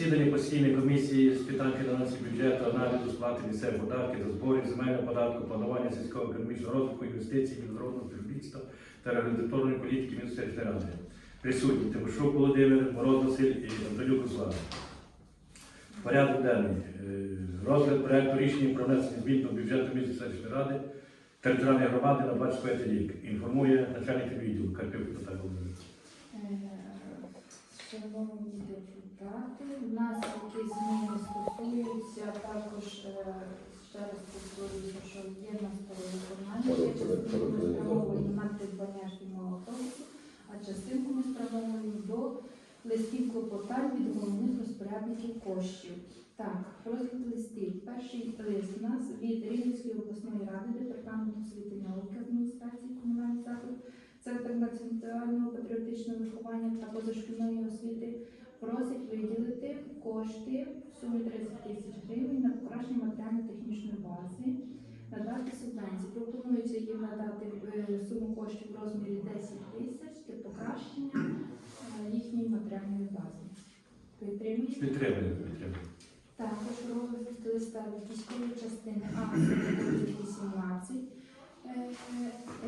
Засідання постійної комісії з питань фінансів бюджету, аналізу сплати місцевих податків та зборів, земельного податку, планування сільського економічного розвитку, інвестицій, міжнародного співробітства та регуляторної політики Міністерства ради. Присутні Тимошук Володимир, Мороз Василь і Антонюк Руслан. Порядок денний. Е, Розгляд проекту рішення про внесення змін до бюджету Міністерства ради територіальної громади на 25 рік. Інформує начальник відділу Карпюк Наталія Володимирівна. Депутати, у нас які зміни стосуються також, е, ще раз повторюю, що є в нас перевиконання, є частинку ми спрямовуємо на придбання шкільного автобусу, а частинку ми спрямовуємо до листів клопотань від головних розпорядників коштів. Так, розгляд листів. Перший лист у нас від Рівненської обласної ради, департаменту освіти науки адміністрації комунальних закладів, Центр національного патріотичного виховання та позашкільної освіти просить виділити кошти в сумі 30 тисяч гривень на покращення матеріально-технічної бази, надати субвенції. Пропонується їм надати е, суму коштів в розмірі 10 тисяч для покращення е, їхньої матеріальної бази. Підтримуєте? Підтримує, підтримує. Також розгляд листа військової частини А 18, е, е,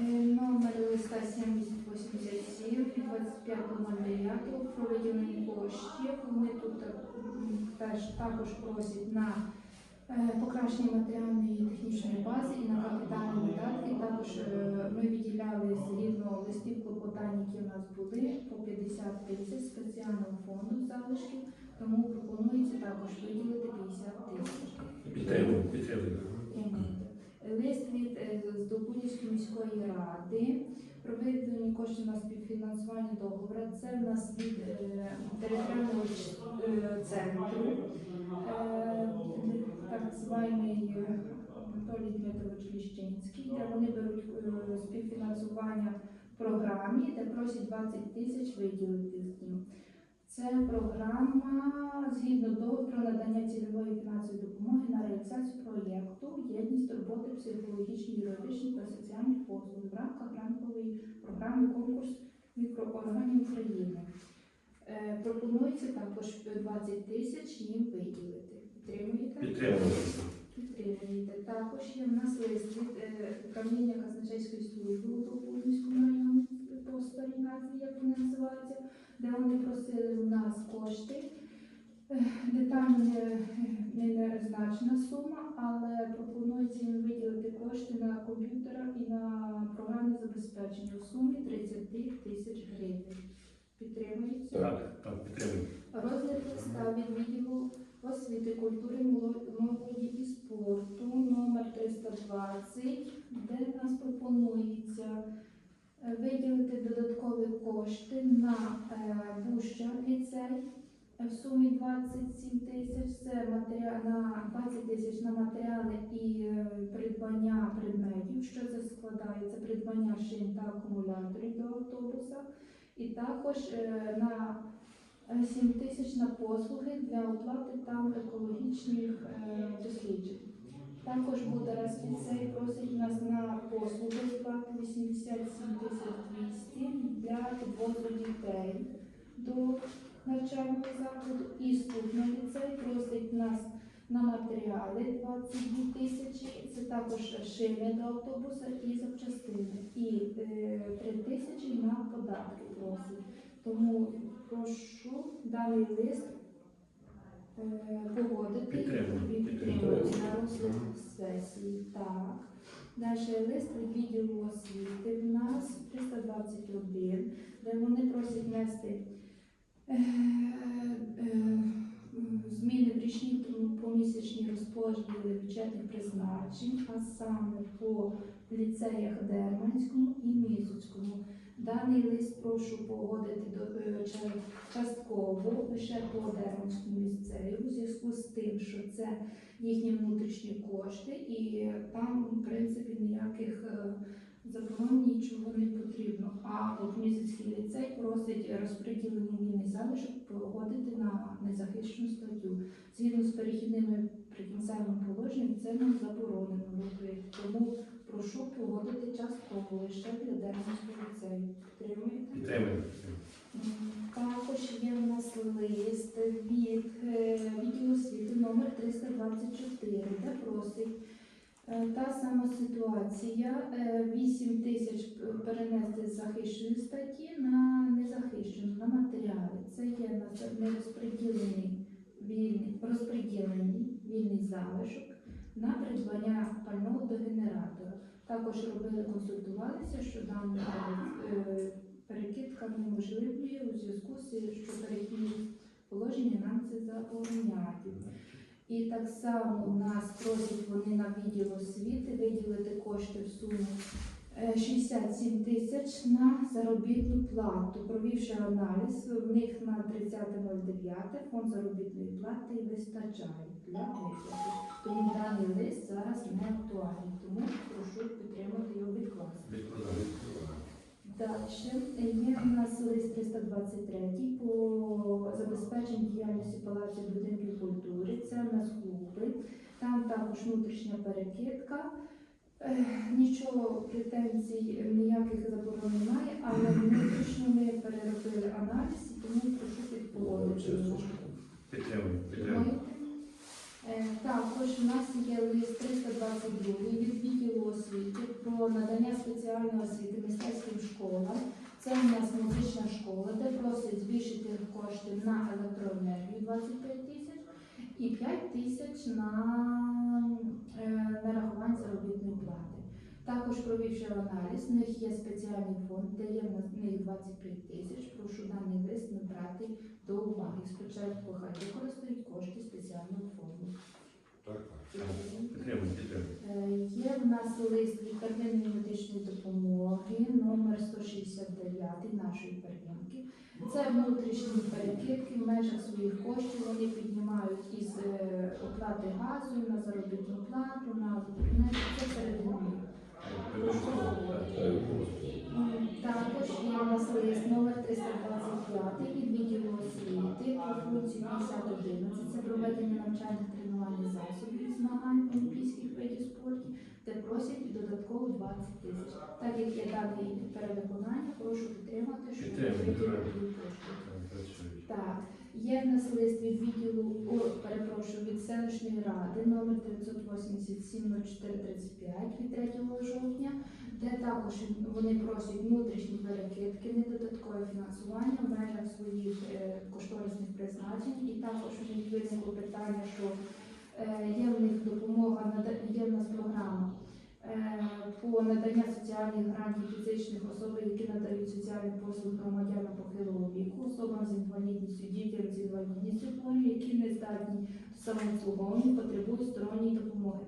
номер листа 7087 від 25.09 про виділення коштів. Вони тут теж також просять на покращення матеріальної і технічної бази і на капітальні видатки. Також ми виділяли згідно листів клопотань, які у нас були, по 50 тисяч спеціального фонду залишків. Тому пропонується також виділити 50 тисяч. Лист від е, міської ради про виділення коштів на співфінансування договору. Це в нас від е, територіального е, центру, е, так званий Анатолій Дмитрович Ліщинський, де вони беруть е, співфінансування в програмі, де просять 20 тисяч виділити з ним. Це програма згідно договору про надання цільової фінансової допомоги на реалізацію проєкту єдність роботи психологічних, юридичних та соціальних послуг в рамках рамкової програми конкурс мікроорганів України. Е, пропонується також 20 тисяч їм виділити. Підтримуєте? Підтримує. Підтримуєте. Також є в нас лист від е, управління казначейської служби у де вони просили у нас кошти. Детально не, незначна сума, але пропонується їм виділити кошти на комп'ютера і на програмне забезпечення у сумі 30 тисяч гривень. Підтримується? Так, так, підтримує. Розгляд листа від відділу освіти, культури, моло- молоді і спорту номер 320, де в нас пропонується е, виділити додаткові кошти на е, Буща ліцей е, в сумі 27 тисяч. Це матеріал на 20 тисяч на матеріали і е, придбання предметів. Що це складає? Це придбання шин та акумуляторів до автобуса. І також на 7 тисяч на послуги для оплати там екологічних досліджень. Також буде раз ліцей просить нас на послуги сплати 87 тисяч 200 для підвозу дітей до навчального закладу. І студний ліцей просить нас на матеріали 22 тисячі, це також шини до автобуса і запчастини. І е, 3 тисячі на податки просить. Тому прошу даний лист е, погодити Підтримую, і підтримую. на розгляд сесії. Так. Далі лист від відділу освіти в нас 321, де вони просять внести е, е, зміни в річні помісячні розподіли бюджетних призначень, а саме по ліцеях Дерманському і Мізоцькому. Даний лист прошу погодити до е, частково лише по Дерманському ліцею у зв'язку з тим, що це їхні внутрішні кошти, і там, в принципі, ніяких е, заборон нічого не потрібно. А от Мізицький ліцей просить розподілення вільний залишок погодити на незахищену статтю. Згідно з перехідними прикінцевими положенням, це нам заборонено робити. Тому прошу погодити лише для Дерманського ліцею. Підтримуєте? Підтримує. М, Також є в нас лист від е, 24, де просить е, та сама ситуація. е, 8 тисяч перенести з захищеної статті на незахищену, на матеріали. Це є нерозподілений вільний, розподілений вільний залишок на придбання пального до генератора. Також робили, консультувалися, що дана е, перекидка неможливі у зв'язку з що перехідні положення нам це забороняють. І так само у нас просять вони на відділ освіти виділити кошти в суму е, 67 тисяч на заробітну плату. Провівши аналіз, в них на 30.09 фонд заробітної плати вистачає. Тому даний лист зараз не актуальний. Тому прошу підтримати його відкласти. Відкладаю. Далі є у нас лист 323 по забезпеченню діяльності палаців будинків культури. Це у нас клуби. Там також внутрішня перекидка. Нічого претензій, ніяких заборон немає, але внутрішньо ми переробили аналіз, тому прошу підпогодити. його. Підтримую. Підтримую. Маєте? Е, Також у нас є лист 322 від відділу освіти про надання спеціальної освіти мистецьким школам. Це у нас музична школа, де просять збільшити кошти на електроенергію 25 тисяч і 5 тисяч на е, нарахування заробітної плати. Також провівши аналіз, в них є спеціальний фонд, де є в них 25 тисяч. Прошу даний лист не брати до уваги. Спочатку хай використають кошти спеціального фонду. Так, так. Підтримую. Підтримую. Е, Є в нас лист від первинної медичної допомоги номер 169 нашої первинки. Це внутрішні перекидки в межах своїх коштів. Вони піднімають із е, оплати газу на заробітну плату, на це середини. Також є у нас лист номер 325 від відділу освіти по функції 5011. Це проведення навчальних тренувальних засобів змагань олімпійських видів спорту, де просять додатково 20 тисяч. Так як є даний перевиконання, прошу підтримати, що Підтримую. виділити. Так, є в нас лист від відділу, селищної ради номер 987 0435 від 3 жовтня, де також вони просять внутрішні перекидки, не додаткове фінансування в межах своїх е, кошторисних призначень. І також у них виникло питання, що е, є в них допомога, є в нас програма. Е, По надання соціальних грантів фізичних особи, які надають соціальні послуги громадянам похилого віку, особам з інвалідністю, дітям з інвалідністю, які не здатні самообслуговування, потребують сторонньої допомоги.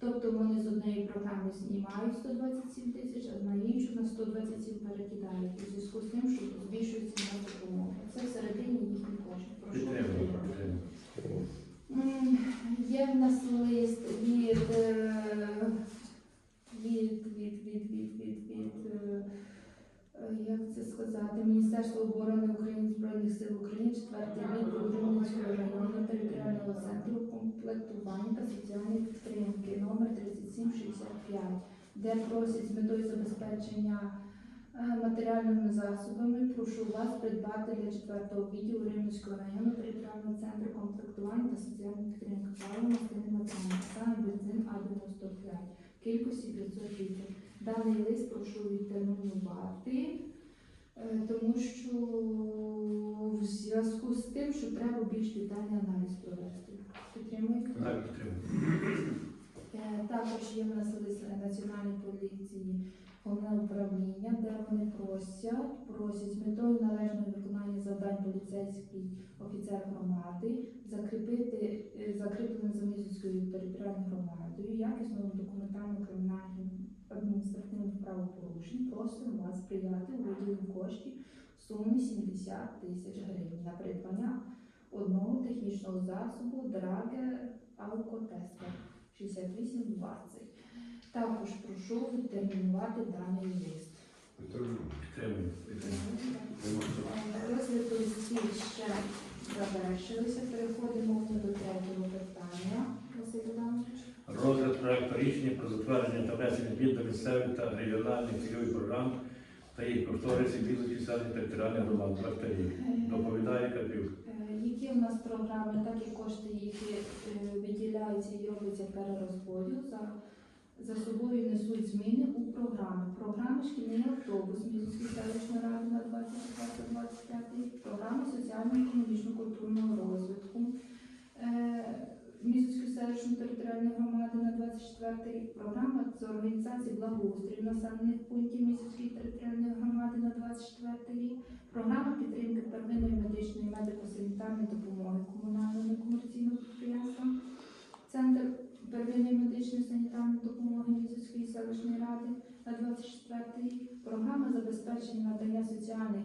Тобто вони з однієї програми знімають 127 тисяч, а на іншу на 127 перекидають у зв'язку з тим, що збільшується на допомогу. Це всередині їхніх коштів. Прошу Є в нас лист від, е, від, від, від, від, від, від, е, е, як це сказати, Міністерства оборони України Збройних сил України, 4 відділ Рівненського району територіального центру комплектування та соціальної підтримки номер 3765, де просять з метою забезпечення е, матеріальними засобами. Прошу вас придбати для 4 відділу Рівненського району територіального центру комплектування та соціальної підтримки паливо матеріалів, саме бензин А95 кількості 500 літрів. Даний лист прошу відтермінувати, е, тому що в зв'язку з тим, що треба більш детальний аналіз провести. Так, підтримую. Е, Також є в нас лист Національної поліції головне управління, де вони просять, просять з метою належного виконання завдань поліцейський офіцер громади закріпити е, закріпленим за територіальною громадою якісному документальному кримінальному адміністративним правопорушень. Просимо вас сприяти у виділенні коштів в сумі 70 тисяч гривень на придбання одного технічного засобу Драгер Алкотестер. 6820. Також прошу відтермінувати даний лист. Розгляд листів ще завершилися. Переходимо до третього питання. Розгляд проекту рішення про затвердження та внесення змін до місцевих та регіональних цільових програм та їх кошторисів Білої селищної територіальної громади. Тракторів. Доповідає Карпюк. Е, в нас програми, так і кошти, які виділяються і робиться перерозподіл за, за собою несуть зміни у програми. Програми шкільний автобус Мізівської селищної ради на 2025, програми соціально-економічно-культурного розвитку. Е, селищної територіальної громади на 24 рік, програма з організації благоустрою населених пунктів Мізівської територіальної громади на 24 рік, програма підтримки первинної медичної медико-санітарної допомоги комунального некомерційного підприємства, Центр первинної медичної санітарної допомоги Мізівської селищної ради на 24 рік, програма забезпечення надання соціальних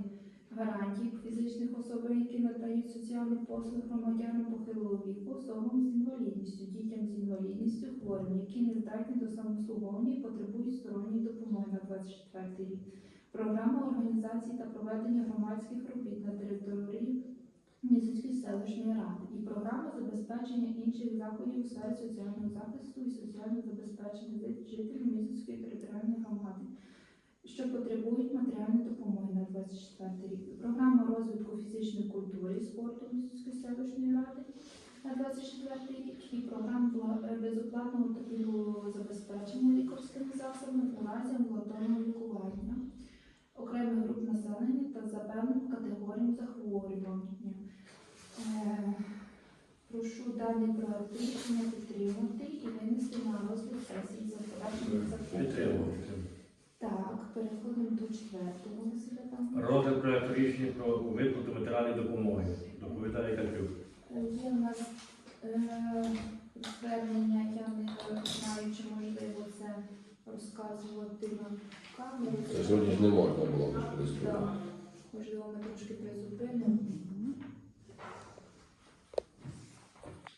гарантій фізичних особам, які надають соціальні послуги громадянам похилого віку, особам з інвалідністю, дітям з інвалідністю, хворим, які не здатні до самообслуговування і потребують сторонньої допомоги на 24 рік. Програма організації та проведення громадських робіт на території Мізицької селищної ради і програма забезпечення інших заходів у сфері соціального захисту і соціального забезпечення жителів Мізицької територіальної громади що потребують матеріальної допомоги на 24 рік. Програма розвитку фізичної культури і спорту Місської селищної ради на 24 рік і програма безоплатного та пільгового забезпечення лікарськими засобами у разі амбулаторного лікування окремих груп населення та за певним категоріям захворювання. Е, Прошу даний проект рішення підтримати і винести на розгляд сесії за подальшим. Так, переходимо до четвертого засідання. Розгляд проєкту рішення про виплату матеріальної допомоги. Доповідає Катрюк. Е, Є у нас е, звернення, я не знаю, чи можливо це розказувати на камеру. Це сьогодні ж не можна було. Можливо, ми трошки призупинимо.